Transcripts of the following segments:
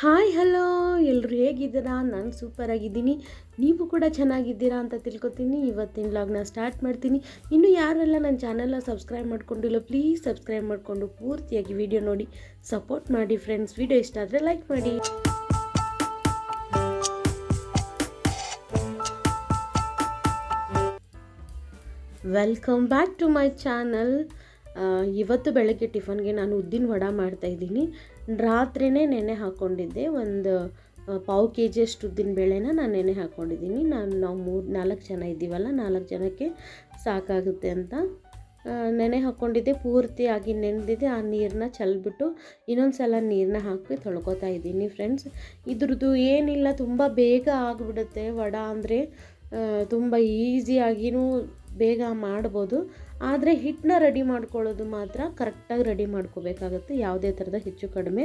Hi, hello. ಎಲ್ಲರೂ ಹೇಗಿದ್ದೀರಾ? ನಾನು ಸೂಪರ್ ಆಗಿದ್ದೀನಿ. ನೀವು ಕೂಡ ಚೆನ್ನಾಗಿದ್ದೀರಾ ಅಂತ ತಿಳ್ಕೊತೀನಿ. ಇವತ್ತಿನ ಲಾಗ್ನ ಸ್ಟಾರ್ಟ್ ಮಾಡ್ತೀನಿ. ಇನ್ನು ಯಾರೆಲ್ಲ ನನ್ನ ಚಾನಲ್ನ ಸಬ್ಸ್ಕ್ರೈಬ್ ಮಾಡ್ಕೊಂಡಿಲ್ಲ ಪ್ಲೀಸ್ ಸಬ್ಸ್ಕ್ರೈಬ್ ಮಾಡಿಕೊಂಡು ಪೂರ್ತಿಯಾಗಿ ವಿಡಿಯೋ ನೋಡಿ. ಸಪೋರ್ಟ್ ಮಾಡಿ ಫ್ರೆಂಡ್ಸ್ ವಿಡಿಯೋ ಇಷ್ಟ ಆದರೆ ಲೈಕ್ ಮಾಡಿ. Welcome back to my channel ಇವತ್ತು ಬೆಳಗ್ಗೆ ಟಿಫನ್ಗೆ ನಾನು ಉದ್ದಿನ ವಡ ಮಾಡ್ತಾಯಿದ್ದೀನಿ ರಾತ್ರಿನೇ ನೆನೆ ಹಾಕ್ಕೊಂಡಿದ್ದೆ ಒಂದು ಪಾವು ಕೆ ಜಿಯಷ್ಟು ಉದ್ದಿನ ಬೇಳೆನ ನಾನು ನೆನೆ ಹಾಕ್ಕೊಂಡಿದ್ದೀನಿ ನಾನು, ನಾವು ಮೂರು, ನಾಲ್ಕು ಜನ ಇದ್ದೀವಲ್ಲ, ನಾಲ್ಕು ಜನಕ್ಕೆ ಸಾಕಾಗುತ್ತೆ ಅಂತ. ನೆನೆ ಹಾಕ್ಕೊಂಡಿದ್ದೆ ಪೂರ್ತಿಯಾಗಿ ನೆನೆದಿದ್ದೆ ಆ ನೀರನ್ನ ಚೆಲ್ಬಿಟ್ಟು ಇನ್ನೊಂದು ಸಲ ನೀರನ್ನ ಹಾಕಿ ತೊಳ್ಕೊತಾ ಇದ್ದೀನಿ ಫ್ರೆಂಡ್ಸ್. ಇದ್ರದ್ದು ಏನಿಲ್ಲ, ತುಂಬ ಬೇಗ ಆಗಿಬಿಡುತ್ತೆ ವಡ ಅಂದರೆ. ತುಂಬ ಈಸಿಯಾಗಿಯೂ ಬೇಗ ಮಾಡ್ಬೋದು. ಆದರೆ ಹಿಟ್ಟನ್ನ ರೆಡಿ ಮಾಡ್ಕೊಳ್ಳೋದು ಮಾತ್ರ ಕರೆಕ್ಟಾಗಿ ರೆಡಿ ಮಾಡ್ಕೋಬೇಕಾಗುತ್ತೆ. ಯಾವುದೇ ಥರದ ಹೆಚ್ಚು ಕಡಿಮೆ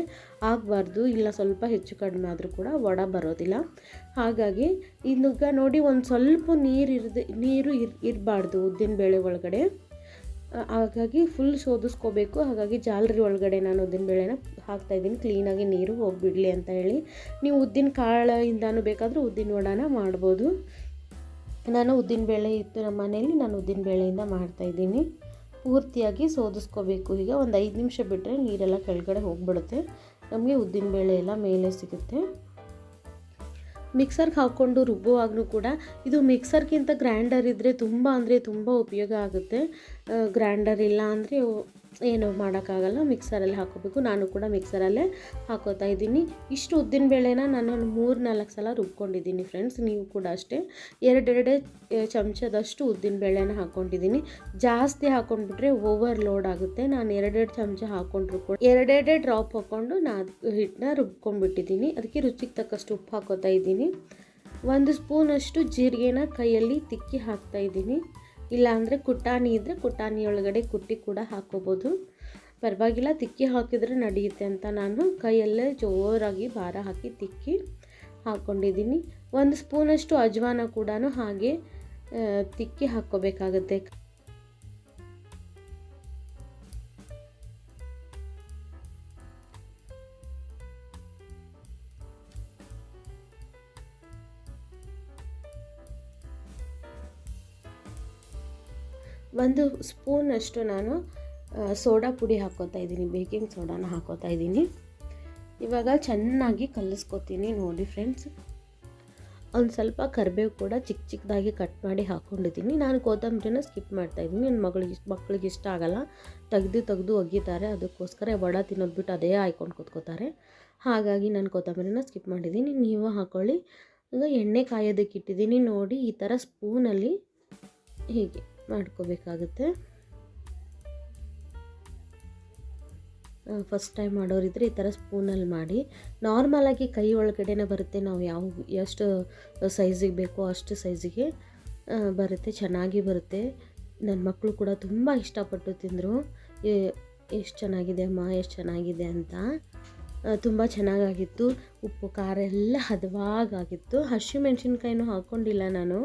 ಆಗಬಾರ್ದು. ಇಲ್ಲ ಸ್ವಲ್ಪ ಹೆಚ್ಚು ಕಡಿಮೆ ಆದರೂ ಕೂಡ ವಡ ಬರೋದಿಲ್ಲ. ಹಾಗಾಗಿ ಇನ್ನುಗ ನೋಡಿ ಒಂದು ಸ್ವಲ್ಪ ನೀರು ಇರದೆ, ನೀರು ಇರ್, ಇರಬಾರ್ದು ಉದ್ದಿನಬೇಳೆ ಒಳಗಡೆ. ಹಾಗಾಗಿ ಫುಲ್ ಶೋಧಿಸ್ಕೋಬೇಕು ಹಾಗಾಗಿ ಜಾಲರಿ ಒಳಗಡೆ ನಾನು ಉದ್ದಿನ ಬೇಳೆನ ಹಾಕ್ತಾಯಿದ್ದೀನಿ ಕ್ಲೀನಾಗಿ ನೀರು ಹೋಗಿಬಿಡಲಿ ಅಂತ ಹೇಳಿ. ನೀವು ಉದ್ದಿನ ಕಾಳಿಂದನೂ ಬೇಕಾದರೂ ಉದ್ದಿನ ವಡಾನ ಮಾಡ್ಬೋದು. ನಾನು ಉದ್ದಿನಬೇಳೆ ಇತ್ತು ನಮ್ಮ ಮನೆಯಲ್ಲಿ, ನಾನು ಉದ್ದಿನಬೇಳೆಯಿಂದ ಮಾಡ್ತಾಯಿದ್ದೀನಿ ಪೂರ್ತಿಯಾಗಿ ಸೋದಿಸ್ಕೋಬೇಕು. ಈಗ ಒಂದು ಐದು ನಿಮಿಷ ಬಿಟ್ಟರೆ ನೀರೆಲ್ಲ ಕೆಳಗಡೆ ಹೋಗಿಬಿಡುತ್ತೆ. ನಮಗೆ ಉದ್ದಿನಬೇಳೆ ಎಲ್ಲ ಮೇಲೆ ಸಿಗುತ್ತೆ. ಮಿಕ್ಸರ್ಗೆ ಹಾಕ್ಕೊಂಡು ರುಬ್ಬುವಾಗಲೂ ಕೂಡ ಇದು ಮಿಕ್ಸರ್ಗಿಂತ ಗ್ರೈಂಡರ್ ಇದ್ದರೆ ತುಂಬ ಅಂದರೆ ತುಂಬ ಉಪಯೋಗ ಆಗುತ್ತೆ. ಗ್ರೈಂಡರ್ ಇಲ್ಲ ಅಂದರೆ ಏನು ಮಾಡೋಕ್ಕಾಗಲ್ಲ ಮಿಕ್ಸರಲ್ಲಿ ಹಾಕೋಬೇಕು. ನಾನು ಕೂಡ ಮಿಕ್ಸರಲ್ಲೇ ಹಾಕೋತಾ ಇದ್ದೀನಿ. ಇಷ್ಟು ಉದ್ದಿನ ಬೇಳೆನ ನಾನು ಮೂರು ನಾಲ್ಕು ಸಲ ರುಬ್ಕೊಂಡಿದ್ದೀನಿ ಫ್ರೆಂಡ್ಸ್ ನೀವು ಕೂಡ ಅಷ್ಟೇ. ಎರಡೆರಡೇ ಚಮಚದಷ್ಟು ಉದ್ದಿನ ಬೇಳೆನ ಹಾಕ್ಕೊಂಡಿದ್ದೀನಿ ಜಾಸ್ತಿ ಹಾಕ್ಕೊಂಡ್ಬಿಟ್ರೆ ಓವರ್ ಲೋಡ್ ಆಗುತ್ತೆ. ನಾನು ಎರಡೆರಡು ಚಮಚ ಹಾಕೊಂಡ್ರು ಕೂಡ ಎರಡೆರಡೇ ಡ್ರಾಪ್ ಹಾಕ್ಕೊಂಡು ನಾನು ಹಿಟ್ಟನ್ನ ರುಬ್ಕೊಂಡ್ಬಿಟ್ಟಿದ್ದೀನಿ. ಅದಕ್ಕೆ ರುಚಿಗೆ ತಕ್ಕಷ್ಟು ಉಪ್ಪು ಹಾಕೋತಾ ಇದ್ದೀನಿ. ಒಂದು ಸ್ಪೂನಷ್ಟು ಜೀರಿಗೆನ ಕೈಯಲ್ಲಿ ತಿಕ್ಕಿ ಹಾಕ್ತಾ ಇದ್ದೀನಿ. ಇಲ್ಲಾಂದರೆ ಕುಟಾಣಿ ಇದ್ದರೆ ಕುಟಾಣಿ ಒಳಗಡೆ ಕುಟ್ಟಿ ಕೂಡ ಹಾಕೋಬೋದು. ಪರವಾಗಿಲ್ಲ, ತಿಕ್ಕಿ ಹಾಕಿದರೆ ನಡೆಯುತ್ತೆ ಅಂತ ನಾನು ಕೈಯಲ್ಲೇ ಜೋರಾಗಿ ಭಾರ ಹಾಕಿ ತಿಕ್ಕಿ ಹಾಕ್ಕೊಂಡಿದ್ದೀನಿ ಒಂದು ಸ್ಪೂನಷ್ಟು ಅಜ್ವಾನ ಕೂಡ ಹಾಗೆ ತಿಕ್ಕಿ ಹಾಕ್ಕೋಬೇಕಾಗತ್ತೆ. ಒಂದು ಸ್ಪೂನಷ್ಟು ನಾನು ಸೋಡಾ ಪುಡಿ ಹಾಕೋತಾ ಇದ್ದೀನಿ, ಬೇಕಿಂಗ್ ಸೋಡಾನ ಹಾಕ್ಕೋತಾ ಇದ್ದೀನಿ. ಇವಾಗ ಚೆನ್ನಾಗಿ ಕಲಿಸ್ಕೊತೀನಿ ನೋಡಿ ಫ್ರೆಂಡ್ಸ್. ಒಂದು ಸ್ವಲ್ಪ ಕರಿಬೇವು ಕೂಡ ಚಿಕ್ಕ ಚಿಕ್ಕದಾಗಿ ಕಟ್ ಮಾಡಿ ಹಾಕ್ಕೊಂಡಿದ್ದೀನಿ ನಾನು ಕೋತಂಬರಿನ ಸ್ಕಿಪ್ ಮಾಡ್ತಾಯಿದ್ದೀನಿ ನನ್ನ ಮಗಳಿಗೆ ಮಕ್ಕಳಿಗೆ ಇಷ್ಟ ಆಗಲ್ಲ. ತೆಗೆದು ತೆಗೆದು ಒಗ್ಗಿತಾರೆ ಅದಕ್ಕೋಸ್ಕರ ವಡ ತಿನ್ನೋದು ಬಿಟ್ಟು ಅದೇ ಹಾಯ್ಕೊಂಡು ಕೂತ್ಕೋತಾರೆ. ಹಾಗಾಗಿ ನಾನು ಕೊತ್ತಂಬರಿನ ಸ್ಕಿಪ್ ಮಾಡಿದ್ದೀನಿ. ನೀವು ಹಾಕ್ಕೊಳ್ಳಿ ಈಗ ಎಣ್ಣೆ ಕಾಯೋದಕ್ಕೆ ಇಟ್ಟಿದ್ದೀನಿ. ನೋಡಿ, ಈ ಥರ ಸ್ಪೂನಲ್ಲಿ ಹೀಗೆ. ಮಾಡ್ಕೋಬೇಕಾಗುತ್ತೆ. ಫಸ್ಟ್ ಟೈಮ್ ಮಾಡೋರಿದ್ರೆ ಈ ಥರ ಸ್ಪೂನಲ್ಲಿ ಮಾಡಿ. ನಾರ್ಮಲಾಗಿ ಕೈ ಒಳಗಡೆನೇ ಬರುತ್ತೆ ನಾವು ಯಾವ, ಎಷ್ಟು ಸೈಜಿಗೆ ಬೇಕೋ ಅಷ್ಟು ಸೈಜಿಗೆ ಬರುತ್ತೆ, ಚೆನ್ನಾಗಿ ಬರುತ್ತೆ. ನನ್ನ ಮಕ್ಕಳು ಕೂಡ ತುಂಬ ಇಷ್ಟಪಟ್ಟು ತಿಂದರು. ಎಷ್ಟು ಚೆನ್ನಾಗಿದೆ ಅಮ್ಮ, ಎಷ್ಟು ಚೆನ್ನಾಗಿದೆ ಅಂತ. ತುಂಬ ಚೆನ್ನಾಗಾಗಿತ್ತು. ಉಪ್ಪು, ಖಾರ ಎಲ್ಲ ಹದವಾಗಿತ್ತು ಹಸಿಮೆಣ್ಸಿನ್ಕಾಯಿನೂ ಹಾಕ್ಕೊಂಡಿಲ್ಲ ನಾನು.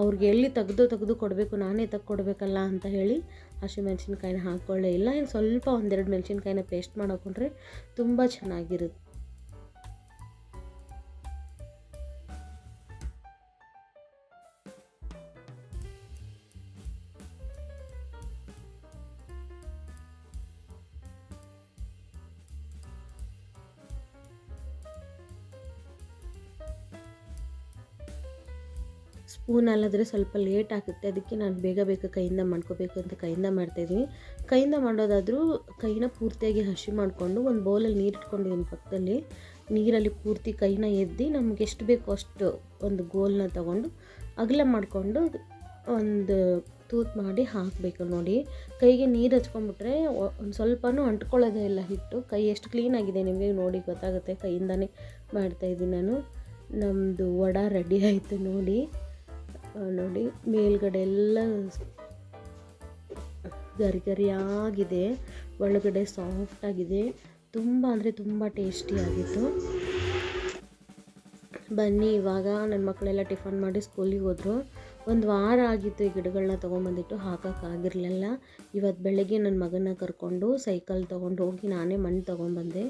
ಅವ್ರಿಗೆ ಎಲ್ಲಿ ತೆಗೆದು ತೆಗೆದು ಕೊಡಬೇಕು, ನಾನೇ ತೆಗ್ಕೊಡ್ಬೇಕಲ್ಲ ಅಂತ ಹೇಳಿ ಹಸಿಮೆಣ್ಸಿನ್ಕಾಯಿನ ಹಾಕ್ಕೊಳ್ಳೇ ಇಲ್ಲ. ಇನ್ನು ಸ್ವಲ್ಪ ಒಂದೆರಡು ಮೆಣಸಿನ್ಕಾಯಿನ ಪೇಸ್ಟ್ ಮಾಡಿಕೊಂಡ್ರೆ ತುಂಬ ಚೆನ್ನಾಗಿರುತ್ತೆ. ಸ್ಪೂನ್ ಅಲ್ಲಾದರೆ ಸ್ವಲ್ಪ ಲೇಟ್ ಆಗುತ್ತೆ. ಅದಕ್ಕೆ ನಾನು ಬೇಗ ಬೇಗ ಕೈಯಿಂದ ಮಾಡ್ಕೋಬೇಕು ಅಂತ ಕೈಯಿಂದ ಮಾಡ್ತಾಯಿದ್ದೀನಿ ಕೈಯಿಂದ ಮಾಡೋದಾದರೂ ಕೈನ ಪೂರ್ತಿಯಾಗಿ ಹಸಿ ಮಾಡಿಕೊಂಡು ಒಂದು ಬೌಲಲ್ಲಿ ನೀರು ಇಟ್ಕೊಂಡಿದ್ದೀನಿ ಪಕ್ಕದಲ್ಲಿ. ನೀರಲ್ಲಿ ಪೂರ್ತಿ ಕೈನ ಎದ್ದು ನಮ್ಗೆ ಎಷ್ಟು ಬೇಕೋ ಅಷ್ಟು ಒಂದು ಗೋಲನ್ನ ತಗೊಂಡು ಅಗಲ ಮಾಡಿಕೊಂಡು ಒಂದು ತೂತ್ ಮಾಡಿ ಹಾಕಬೇಕು ನೋಡಿ. ಕೈಗೆ ನೀರು ಹಚ್ಕೊಂಡ್ಬಿಟ್ರೆ ಒಂದು ಸ್ವಲ್ಪನೂ ಅಂಟ್ಕೊಳ್ಳೋದೇ ಇಲ್ಲ ಹಿಟ್ಟು. ಕೈ ಎಷ್ಟು ಕ್ಲೀನಾಗಿದೆ ನಿಮಗೆ ನೋಡಿ ಗೊತ್ತಾಗುತ್ತೆ. ಕೈಯಿಂದನೇ ಮಾಡ್ತಾಯಿದ್ದೀನಿ ನಾನು. ನಮ್ಮದು ವಡ ರೆಡಿ ಆಯಿತು ನೋಡಿ. ನೋಡಿ, ಮೇಲ್ಗಡೆ ಎಲ್ಲ ಗರಿ ಗರಿಯಾಗಿದೆ. ಒಳಗಡೆ ಸಾಫ್ಟಾಗಿದೆ ತುಂಬ ಅಂದರೆ ತುಂಬ ಟೇಸ್ಟಿಯಾಗಿತ್ತು ಬನ್ನಿ, ಇವಾಗ ನನ್ನ ಮಕ್ಕಳೆಲ್ಲ ಟಿಫನ್ ಮಾಡಿ ಸ್ಕೂಲಿಗೆ ಹೋದರು. ಒಂದು ವಾರ ಆಗಿತ್ತು ಈ ಗಿಡಗಳನ್ನ ತೊಗೊಂಬಂದಿಟ್ಟು ಹಾಕೋಕ್ಕಾಗಿರಲಿಲ್ಲ. ಇವತ್ತು ಬೆಳಗ್ಗೆ ನನ್ನ ಮಗನ ಕರ್ಕೊಂಡು ಸೈಕಲ್ ತೊಗೊಂಡು ಹೋಗಿ ನಾನೇ ಮಣ್ಣು ತೊಗೊಂಬಂದೆ.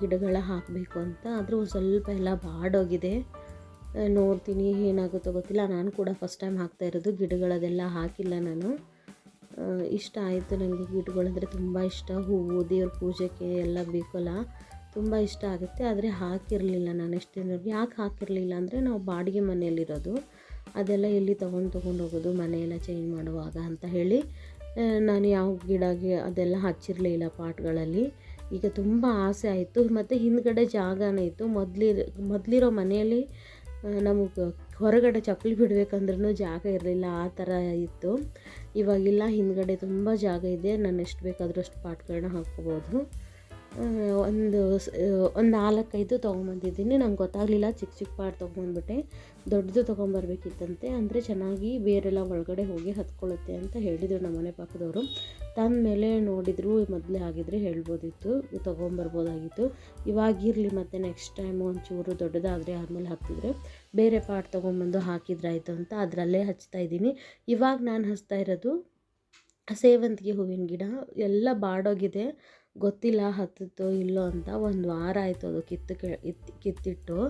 ಗಿಡಗಳ ಹಾಕಬೇಕು ಅಂತ. ಆದರೂ ಸ್ವಲ್ಪ ಎಲ್ಲ ಬಾಡೋಗಿದೆ. ನೋಡ್ತೀನಿ, ಏನಾಗುತ್ತೋ ಗೊತ್ತಿಲ್ಲ. ನಾನು ಕೂಡ ಫಸ್ಟ್ ಟೈಮ್ ಹಾಕ್ತಾ ಇರೋದು. ಗಿಡಗಳದೆಲ್ಲ ಹಾಕಿಲ್ಲ ನಾನು. ಇಷ್ಟ ಆಯಿತು ನನಗೆ ಗಿಡಗಳಂದರೆ ತುಂಬ ಇಷ್ಟ. ಹೂವು, ದೇವ್ರ ಪೂಜೆಗೆ ಎಲ್ಲ ಬೇಕಲ್ಲ, ತುಂಬ ಇಷ್ಟ ಆಗುತ್ತೆ. ಆದರೆ ಹಾಕಿರಲಿಲ್ಲ ನಾನು ಎಷ್ಟು ದಿನವರೆಗೆ ಯಾಕೆ ಹಾಕಿರಲಿಲ್ಲ ಅಂದರೆ ನಾವು ಬಾಡಿಗೆ ಮನೆಯಲ್ಲಿರೋದು. ಅದೆಲ್ಲ ಎಲ್ಲಿ ತೊಗೊಂಡು ತೊಗೊಂಡು ಹೋಗೋದು, ಮನೆಯೆಲ್ಲ ಚೇಂಜ್ ಮಾಡುವಾಗ ಅಂತ ಹೇಳಿ ನಾನು ಯಾವ ಗಿಡಗೆ ಅದೆಲ್ಲ ಹಚ್ಚಿರಲಿಲ್ಲ ಪಾಟ್ಗಳಲ್ಲಿ. ಈಗ ತುಂಬ ಆಸೆ ಆಯಿತು. ಮತ್ತು ಹಿಂದ್ಗಡೆ ಜಾಗನೇ ಇತ್ತು. ಮೊದಲಿರ, ಮೊದಲಿರೋ ಮನೆಯಲ್ಲಿ ನಮಗೆ ಹೊರಗಡೆ ಚಪ್ಪಲಿ ಬಿಡಬೇಕಂದ್ರೂ ಜಾಗ ಇರಲಿಲ್ಲ, ಆ ಥರ ಇತ್ತು. ಇವಾಗಿಲ್ಲ, ಹಿಂದ್ಗಡೆ ತುಂಬ ಜಾಗ ಇದೆ, ನಾನು ಎಷ್ಟು ಬೇಕಾದರೂ ಅಷ್ಟು ಪಾಟ್ಗಳನ್ನ ಹಾಕ್ಕೋಬೋದು. ಒಂದು ಒಂದು ನಾಲ್ಕೈದು ತೊಗೊಂಬಂದಿದ್ದೀನಿ. ನಂಗೆ ಗೊತ್ತಾಗಲಿಲ್ಲ. ಚಿಕ್ಕ ಚಿಕ್ಕ ಪಾಟ್ ತೊಗೊಂಬಂದ್ಬಿಟ್ಟೆ. ದೊಡ್ಡದು ತೊಗೊಂಬರ್ಬೇಕಿತ್ತಂತೆ. ಅಂದರೆ ಚೆನ್ನಾಗಿ ಬೇರೆಲ್ಲ ಒಳಗಡೆ ಹೋಗಿ ಹತ್ಕೊಳ್ಳುತ್ತೆ ಅಂತ ಹೇಳಿದರು ನಮ್ಮ ಮನೆ ಪಕ್ಕದವರು. ತಂದ ಮೇಲೆ ನೋಡಿದ್ರು, ಮೊದಲೇ ಆಗಿದ್ರೆ ಹೇಳ್ಬೋದಿತ್ತು, ತೊಗೊಂಬರ್ಬೋದಾಗಿತ್ತು. ಇವಾಗಿರಲಿ ಮತ್ತು ನೆಕ್ಸ್ಟ್ ಟೈಮು ಒಂಚೂರು ದೊಡ್ಡದಾದರೆ ಆದಮೇಲೆ ಹಾಕಿದ್ರೆ ಬೇರೆ ಪಾಟ್ ತೊಗೊಂಬಂದು ಹಾಕಿದ್ರಾಯಿತು ಅಂತ ಅದರಲ್ಲೇ ಹಚ್ತಾ ಇದ್ದೀನಿ. ಇವಾಗ ನಾನು ಹಚ್ತಾ ಇರೋದು ಸೇವಂತಿಗೆ ಹೂವಿನ ಗಿಡ. ಎಲ್ಲ ಬಾಡೋಗಿದೆ. ಗೊತ್ತಿಲ್ಲ ಹತ್ತುತ್ತೋ ಇಲ್ಲೋ ಅಂತ ಒಂದು ವಾರ ಆಯಿತು ಅದು ಕಿತ್ತು ಕೆ ಕಿತ್ತಿಟ್ಟು.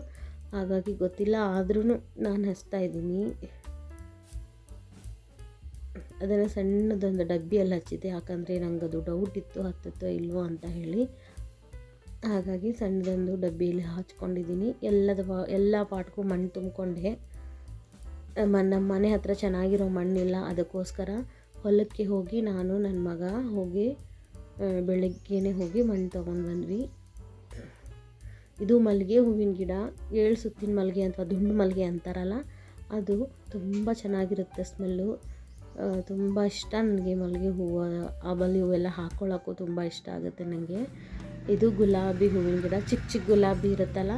ಹಾಗಾಗಿ ಗೊತ್ತಿಲ್ಲ ಆದ್ರೂ ನಾನು ಹಚ್ತಾ ಇದ್ದೀನಿ. ಅದನ್ನು ಸಣ್ಣದೊಂದು ಡಬ್ಬಿಯಲ್ಲಿ ಹಚ್ಚಿದ್ದೆ, ಯಾಕಂದರೆ ನಂಗೆ ಅದು ಡೌಟ್ ಇತ್ತು ಹತ್ತುತ್ತೋ ಇಲ್ವೋ ಅಂತ ಹೇಳಿ. ಹಾಗಾಗಿ ಸಣ್ಣದೊಂದು ಡಬ್ಬಿಯಲ್ಲಿ ಹಚ್ಕೊಂಡಿದ್ದೀನಿ. ಎಲ್ಲದ ಎಲ್ಲ ಪಾಟ್ಗೂ ಮಣ್ಣು ತುಂಬಿಕೊಂಡೆ. ಮ- ನಮ್ಮ ಮನೆ ಹತ್ರ ಚೆನ್ನಾಗಿರೋ ಮಣ್ಣಿಲ್ಲ, ಅದಕ್ಕೋಸ್ಕರ ಹೊಲಕ್ಕೆ ಹೋಗಿ ನಾನು ನನ್ನ ಮಗ ಹೋಗಿ ಬೆಳಗ್ಗೆನೇ ಹೋಗಿ ಮಣ್ಣು ತೊಗೊಂಡು ಬಂದ್ವಿ. ಇದು ಮಲ್ಲಿಗೆ ಹೂವಿನ ಗಿಡ. ಏಳು ಸುತ್ತಿನ ಮಲ್ಲಿಗೆ ಅಥವಾ ದುಂಡು ಮಲ್ಲಿಗೆ ಅಂತಾರಲ್ಲ, ಅದು ತುಂಬ ಚೆನ್ನಾಗಿರುತ್ತೆ ಸ್ಮೆಲ್ಲು ತುಂಬ ಇಷ್ಟ ನನಗೆ ಮಲ್ಲಿಗೆ ಹೂವು ಆಬಲಿ ಹೂವೆಲ್ಲ ಹಾಕ್ಕೊಳ್ಳೋಕ್ಕೂ ತುಂಬ ಇಷ್ಟ ಆಗುತ್ತೆ ನನಗೆ ಇದು ಗುಲಾಬಿ ಹೂವಿನ ಗಿಡ. ಚಿಕ್ಕ ಚಿಕ್ಕ ಗುಲಾಬಿ ಇರುತ್ತಲ್ಲ,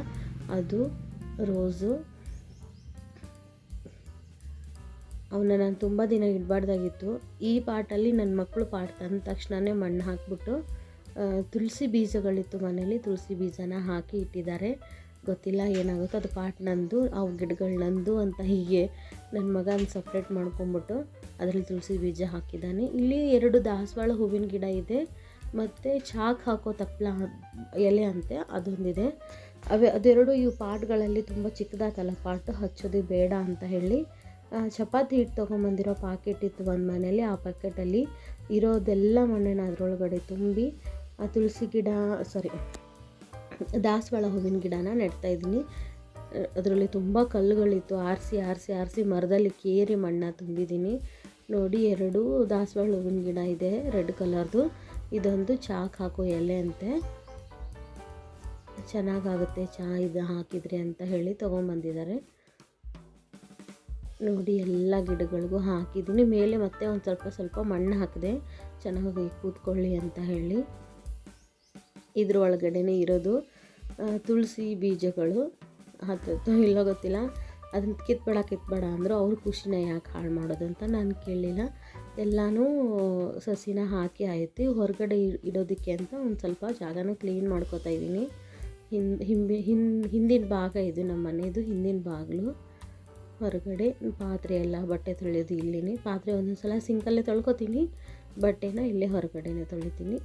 ಅದು ರೋಸು ಅವನ್ನ ನಾನು ತುಂಬ ದಿನ ಇಡಬಾರ್ದಾಗಿತ್ತು. ಈ ಪಾಟಲ್ಲಿ ನನ್ನ ಮಕ್ಕಳು ಪಾಟ್ ತಂದ ತಕ್ಷಣವೇ ಮಣ್ಣು ಹಾಕ್ಬಿಟ್ಟು ತುಳಸಿ ಬೀಜಗಳಿತ್ತು ಮನೇಲಿ ತುಳಸಿ ಬೀಜನ ಹಾಕಿ ಇಟ್ಟಿದ್ದಾರೆ. ಗೊತ್ತಿಲ್ಲ ಏನಾಗುತ್ತೋ ಅದು ಪಾಟ್ ನಂದು, ಅವು ಗಿಡಗಳು ನಂದು ಅಂತ ಹೀಗೆ ನನ್ನ ಮಗನ ಸಪ್ರೇಟ್ ಮಾಡ್ಕೊಂಬಿಟ್ಟು ಅದರಲ್ಲಿ ತುಳಸಿ ಬೀಜ ಹಾಕಿದ್ದಾನೆ. ಇಲ್ಲಿ ಎರಡು ದಾಸವಾಳ ಹೂವಿನ ಗಿಡ ಇದೆ, ಮತ್ತು ಚಾಕ್ ಹಾಕೋ ತಪ್ಪಲ ಎಲೆ ಅಂತೆ, ಅದೊಂದಿದೆ. ಅವೇ, ಅದೆರಡು ಇವು ಪಾಟ್ಗಳಲ್ಲಿ ತುಂಬ ಚಿಕ್ಕದಾಗಲ್ಲ ಪಾಟು ಹಚ್ಚೋದು ಬೇಡ ಅಂತ ಹೇಳಿ ಚಪಾತಿ ಹಿಟ್ಟು ತೊಗೊಂಬಂದಿರೋ ಪಾಕೆಟ್ ಇತ್ತು ಒಂದು ಮನೇಲಿ ಆ ಪಾಕೆಟಲ್ಲಿ ಇರೋದೆಲ್ಲ ಮಣ್ಣನ್ನು ಅದರೊಳಗಡೆ ತುಂಬಿ, ಆ ತುಳಸಿ ಗಿಡ ಸಾರಿ ದಾಸವಾಳ ಹೂವಿನ ಗಿಡನ ನೆಡ್ತಾ ಇದ್ದೀನಿ. ಅದರಲ್ಲಿ ತುಂಬ ಕಲ್ಲುಗಳಿತ್ತು. ಆರಿಸಿ ಆರಿಸಿ ಆರಿಸಿ ಮರದಲ್ಲಿ ಕೇರಿ ಮಣ್ಣ ತುಂಬಿದ್ದೀನಿ. ನೋಡಿ, ಎರಡು ದಾಸವಾಳ ಹೂವಿನ ಗಿಡ ಇದೆ, ರೆಡ್ ಕಲರ್ದು. ಇದೊಂದು ಚಾಕ್ ಹಾಕೋ ಎಲೆ ಅಂತೆ. ಚೆನ್ನಾಗಾಗುತ್ತೆ ಚಹಾ ಇದು ಹಾಕಿದ್ರಿ ಅಂತ ಹೇಳಿ ತೊಗೊಂಬಂದಿದ್ದಾರೆ. ನೋಡಿ ಎಲ್ಲ ಗಿಡಗಳಿಗೂ ಹಾಕಿದ್ದೀನಿ. ಮೇಲೆ ಮತ್ತೆ ಒಂದು ಸ್ವಲ್ಪ ಸ್ವಲ್ಪ ಮಣ್ಣು ಹಾಕಿದೆ. ಚೆನ್ನಾಗಿ ಕೂತ್ಕೊಳ್ಳಿ ಅಂತ ಹೇಳಿ. ಇದ್ರ ಒಳಗಡೆನೇ ಇರೋದು ತುಳಸಿ ಬೀಜಗಳು. ಹತ್ತೋ ಇಲ್ಲೋ ಗೊತ್ತಿಲ್ಲ. ಅದನ್ನ ಕಿತ್ಬೇಡ ಕಿತ್ಬೇಡ ಅಂದರು ಅವ್ರ ಖುಷಿನ ಯಾಕೆ ಹಾಳು ಮಾಡೋದು ಅಂತ ನಾನು ಕೇಳಲಿಲ್ಲ ಎಲ್ಲನೂ ಸಸಿನ ಹಾಕಿ ಆಯ್ತು. ಹೊರಗಡೆ ಇಡೋದಕ್ಕೆ ಅಂತ ಒಂದು ಸ್ವಲ್ಪ ಜಾಗನ ಕ್ಲೀನ್ ಮಾಡ್ಕೋತಾ ಇದ್ದೀನಿ. ಹಿಂದ್ ಹಿಂದಿನ ಭಾಗ ಇದು ನಮ್ಮ ಮನೆಯದು ಹಿಂದಿನ ಬಾಗಿಲು. ಹೊರಗಡೆ ಪಾತ್ರೆ ಎಲ್ಲ ಬಟ್ಟೆ ತೊಳೆಯೋದು ಇಲ್ಲಿನೇ. ಪಾತ್ರೆ ಒಂದೊಂದು ಸಲ ಸಿಂಕಲ್ಲೇ ತೊಳ್ಕೊತೀನಿ. ಬಟ್ಟೆನ ಇಲ್ಲೇ ಹೊರಗಡೆನೇ ತೊಳಿತೀನಿ.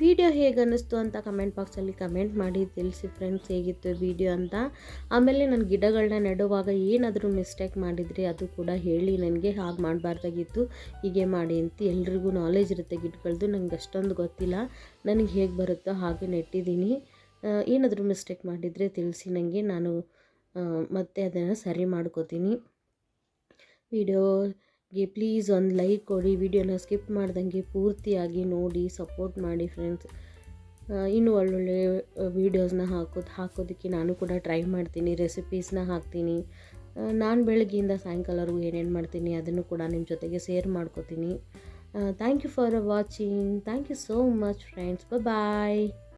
ವಿಡಿಯೋ ಹೇಗನ್ನಿಸ್ತು ಅಂತ ಕಮೆಂಟ್ ಬಾಕ್ಸಲ್ಲಿ ಕಮೆಂಟ್ ಮಾಡಿ, ತಿಳಿಸಿ ಫ್ರೆಂಡ್ಸ್ ಹೇಗಿತ್ತು ವಿಡಿಯೋ ಅಂತ. ಆಮೇಲೆ ನಾನು ಗಿಡಗಳನ್ನ ನೆಡುವಾಗ ಏನಾದರೂ ಮಿಸ್ಟೇಕ್ ಮಾಡಿದರೆ ಅದು ಕೂಡ ಹೇಳಿ ನನಗೆ ಹಾಗೆ ಮಾಡಬಾರ್ದಾಗಿತ್ತು. ಹೀಗೆ ಮಾಡಿ ಅಂತ ಎಲ್ರಿಗೂ ನಾಲೆಜ್ ಇರುತ್ತೆ ಗಿಡಗಳದ್ದು ನನಗೆ ಅಷ್ಟೊಂದು ಗೊತ್ತಿಲ್ಲ. ನನಗೆ ಹೇಗೆ ಬರುತ್ತೋ ಹಾಗೆ ನೆಟ್ಟಿದ್ದೀನಿ. ಏನಾದರೂ ಮಿಸ್ಟೇಕ್ ಮಾಡಿದರೆ ತಿಳಿಸಿ ನನಗೆ ನಾನು ಮತ್ತೆ ಅದನ್ನು ಸರಿ ಮಾಡ್ಕೋತೀನಿ. ವಿಡಿಯೋಗೆ ಪ್ಲೀಸ್ ಒಂದು ಲೈಕ್ ಕೊಡಿ. ವಿಡಿಯೋನ ಸ್ಕಿಪ್ ಮಾಡ್ದಂಗೆ ಪೂರ್ತಿಯಾಗಿ ನೋಡಿ ಸಪೋರ್ಟ್ ಮಾಡಿ ಫ್ರೆಂಡ್ಸ್ ಇನ್ನೂ ಒಳ್ಳೊಳ್ಳೆ ವೀಡಿಯೋಸ್ನ ಹಾಕೋದು, ಹಾಕೋದಕ್ಕೆ ನಾನು ಕೂಡ ಟ್ರೈ ಮಾಡ್ತೀನಿ ರೆಸಿಪೀಸ್ನ ಹಾಕ್ತೀನಿ. ನಾನು ಬೆಳಗ್ಗೆಯಿಂದ ಸಾಯಂಕಾಲವರೆಗೂ ಏನೇನು ಮಾಡ್ತೀನಿ ಅದನ್ನು ಕೂಡ ನಿಮ್ಮ ಜೊತೆಗೆ ಶೇರ್ ಮಾಡ್ಕೋತೀನಿ. Thank you for watching thank you so much friends bye